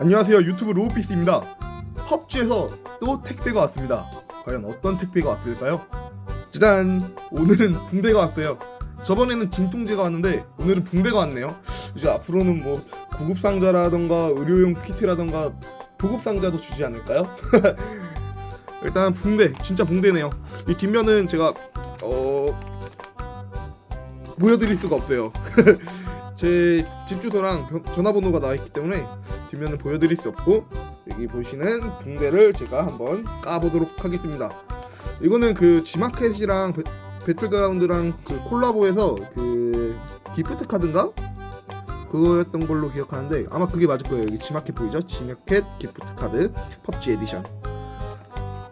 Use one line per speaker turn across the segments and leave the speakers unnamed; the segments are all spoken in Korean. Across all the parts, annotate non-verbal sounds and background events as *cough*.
안녕하세요 유튜브 로우피스입니다. 펍지에서 또 택배가 왔습니다. 과연 어떤 택배가 왔을까요? 짜잔! 오늘은 붕대가 왔어요. 저번에는 진통제가 왔는데 오늘은 붕대가 왔네요. 이제 앞으로는 뭐 구급상자라던가 의료용 키트라던가 보급상자도 주지 않을까요? *laughs* 일단 붕대 진짜 붕대네요. 이 뒷면은 제가 어 보여드릴 수가 없어요 *laughs* 제 집 주소랑 변- 전화번호가 나와 있기 때문에 뒷면을 보여드릴 수 없고 여기 보시는 붕대를 제가 한번 까보도록 하겠습니다. 이거는 그 지마켓이랑 배, 배틀그라운드랑 그 콜라보해서 그 기프트 카드인가 그거였던 걸로 기억하는데 아마 그게 맞을 거예요. 여기 지마켓 보이죠? 지마켓 기프트 카드 펍지 에디션.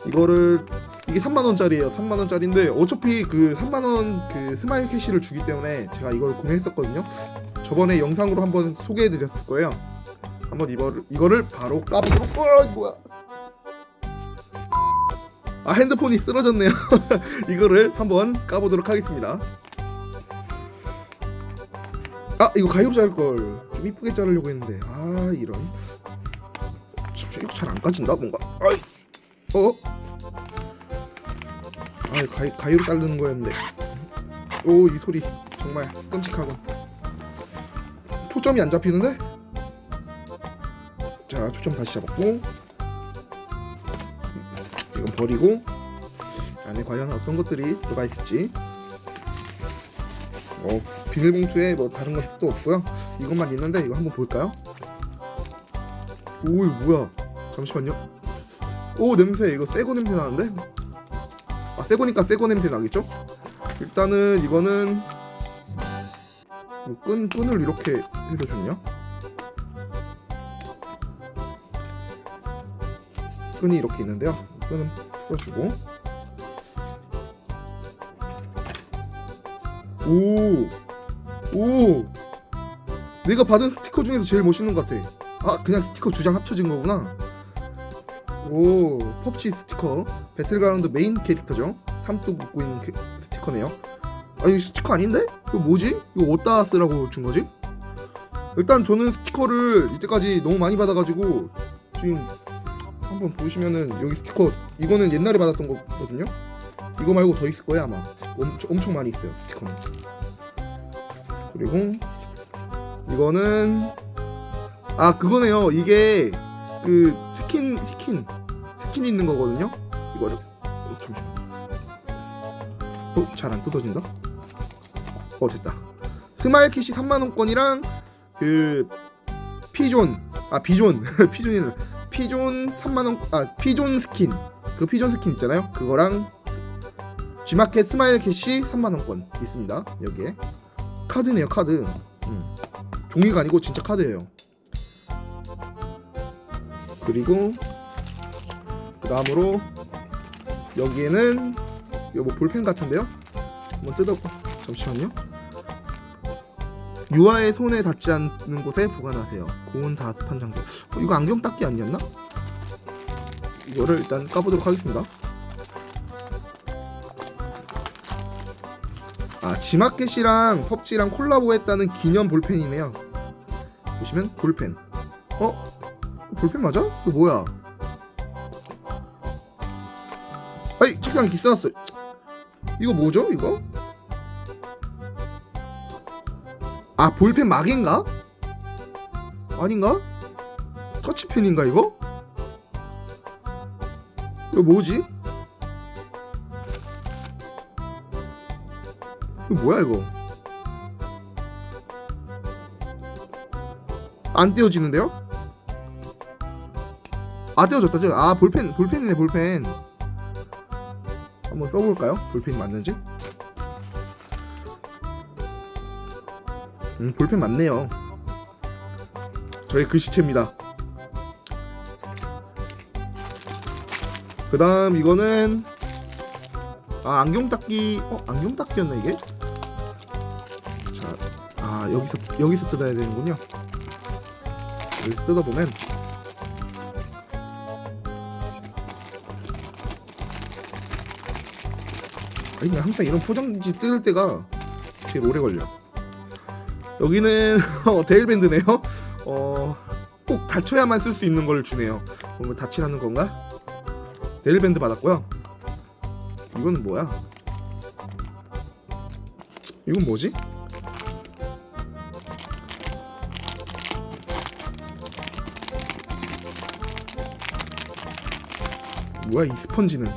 이거를 이게 3만 원짜리예요. 3만 원짜리인데 어차피 그 3만 원 그 스마일 캐시를 주기 때문에 제가 이걸 구매했었거든요. 저번에 영상으로 한번 소개해드렸을 거예요. 한번 이거를 이거를 바로 까보도록. 어 뭐야? 아 핸드폰이 쓰러졌네요. *laughs* 이거를 한번 까보도록 하겠습니다. 아 이거 가위로 자를 걸. 좀 이쁘게 자르려고 했는데 아 이런. 잠시 이거 잘 안 까진다 뭔가. 아이 어? 아 가위 가위로 자르는 거였는데. 오 이 소리 정말 끔찍하군. 초점이 안 잡히는데? 자 초점 다시 잡았고 이건 버리고 안에 과연 어떤 것들이 들어가 있을지 뭐 비닐봉투에 뭐 다른 것도 없고요 이것만 있는데 이거 한번 볼까요? 오 이거 뭐야 잠시만요 오 냄새 이거 새거 냄새 나는데? 아 새거니까 새거 냄새 나겠죠? 일단은 이거는 뭐 끈, 끈을 이렇게 해서 줬냐? 끈이 이렇게 있는데요. 끈은 풀어주고 오! 오! 내가 받은 스티커 중에서 제일 멋있는 것 같아. 아, 그냥 스티커 두 장 합쳐진 거구나. 오, 펍치 스티커. 배틀그라운드 메인 캐릭터죠. 삼뚝 묶고 있는 캐- 스티커네요. 아, 이거 스티커 아닌데? 이거 뭐지? 이거 어디다 쓰라고 준 거지? 일단 저는 스티커를 이때까지 너무 많이 받아가지고 지금 한번 보시면은 여기 스티커 이거는 옛날에 받았던 거거든요. 이거 말고 더 있을 거예요 아마. 엄청, 엄청 많이 있어요 스티커는. 그리고 이거는 아 그거네요. 이게 그 스킨 스킨 스킨 있는 거거든요. 이거를 어, 잠시만. 어? 잘 안 뜯어진다. 어 됐다. 스마일 킷이 3만 원권이랑 그 피존 아 비존 *laughs* 피존이는 피존 3만 원 아 피존 스킨 그 피존 스킨 있잖아요. 그거랑 G마켓 스마일 킷이 3만 원권 있습니다. 여기에 카드네요 카드. 음. 종이가 아니고 진짜 카드예요. 그리고 그 다음으로 여기에는 이거 뭐 볼펜 같은데요? 한번 뜯어봐. 잠시만요. 유아의 손에 닿지 않는 곳에 보관하세요. 고온 다습한 장소. 어, 이거 안경 닦기 아니었나? 이거를 일단 까보도록 하겠습니다. 아 지마켓이랑 펍지랑 콜라보했다는 기념 볼펜이네요. 보시면 볼펜. 어? 볼펜 맞아? 이거 뭐야? 아이 책상에 기싸놨어. 이거 뭐죠? 이거? 아 볼펜 막인가? 아닌가? 터치펜인가 이거? 이거 뭐지? 이거 뭐야 이거? 안 떼어지는데요? 아 떼어졌다 떼어. 아 볼펜 볼펜이네 볼펜. 한번 써볼까요? 볼펜이 맞는지? 음, 볼펜 맞네요. 저의 글씨체입니다. 그 다음 이거는 아 안경 닦기 어 안경 닦기였나 이게? 자, 아 여기서 여기서 뜯어야 되는군요. 여기서 뜯어보면 아니 항상 이런 포장지 뜯을 때가 되게 오래 걸려. 여기는 *laughs* 어, 데일밴드네요. 어 꼭 다쳐야만 쓸 수 있는 걸 주네요. 오늘 다치라는 건가? 네일밴드 받았고요. 이건 뭐야? 이건 뭐지? 뭐야 이 스펀지는?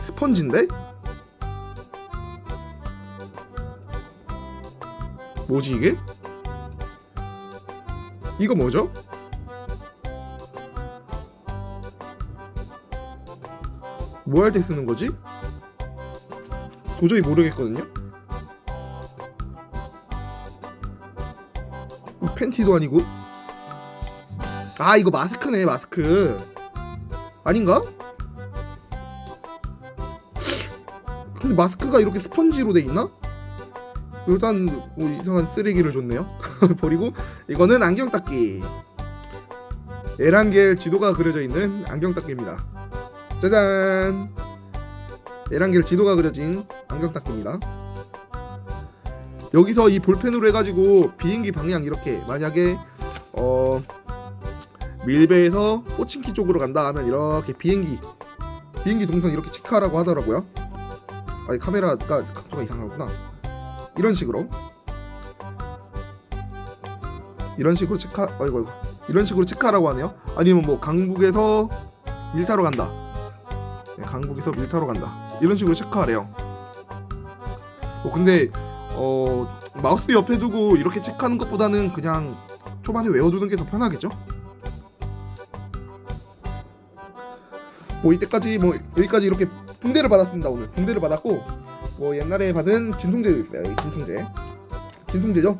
스펀지인데? 뭐지 이게? 이거 뭐죠? 뭐 할 때 쓰는 거지? 도저히 모르겠거든요. 이 팬티도 아니고. 아 이거 마스크네 마스크. 아닌가? 근데 마스크가 이렇게 스펀지로 돼 있나? 일단 뭐 이상한 쓰레기를 줬네요. *laughs* 버리고 이거는 안경 닦기. 에란겔 지도가 그려져 있는 안경 닦기입니다. 짜잔. 에란겔 지도가 그려진 안경 닦기입니다. 여기서 이 볼펜으로 해가지고 비행기 방향 이렇게 만약에 어 밀배에서 포칭키 쪽으로 간다 하면 이렇게 비행기 비행기 동선 이렇게 체크하라고 하더라고요. 아니 카메라가 각도가 이상하구나. 이런 식으로 이런 식으로 체크 어이구 어이구 이런 식으로 체크하라고 하네요. 아니면 뭐 강북에서 밀타로 간다. 네, 강북에서 밀타로 간다. 이런 식으로 체크하래요. 어 근데 어 마우스 옆에 두고 이렇게 체크하는 것보다는 그냥 초반에 외워두는 게 더 편하겠죠? 뭐 이때까지 뭐 여기까지 이렇게 붕대를 받았습니다 오늘 붕대를 받았고 뭐 옛날에 받은 진통제도 있어요 여기 진통제. 진통제죠?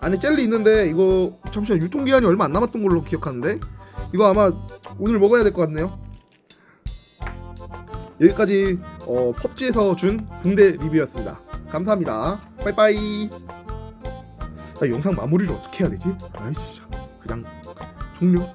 안에 젤리 있는데 이거 잠시만 유통기한이 얼마 안 남았던 걸로 기억하는데 이거 아마 오늘 먹어야 될 것 같네요. 여기까지 어, 펍지에서 준 붕대 리뷰였습니다. 감사합니다. 빠이빠이. 아, 영상 마무리를 어떻게 해야 되지? 아이씨 그냥 종료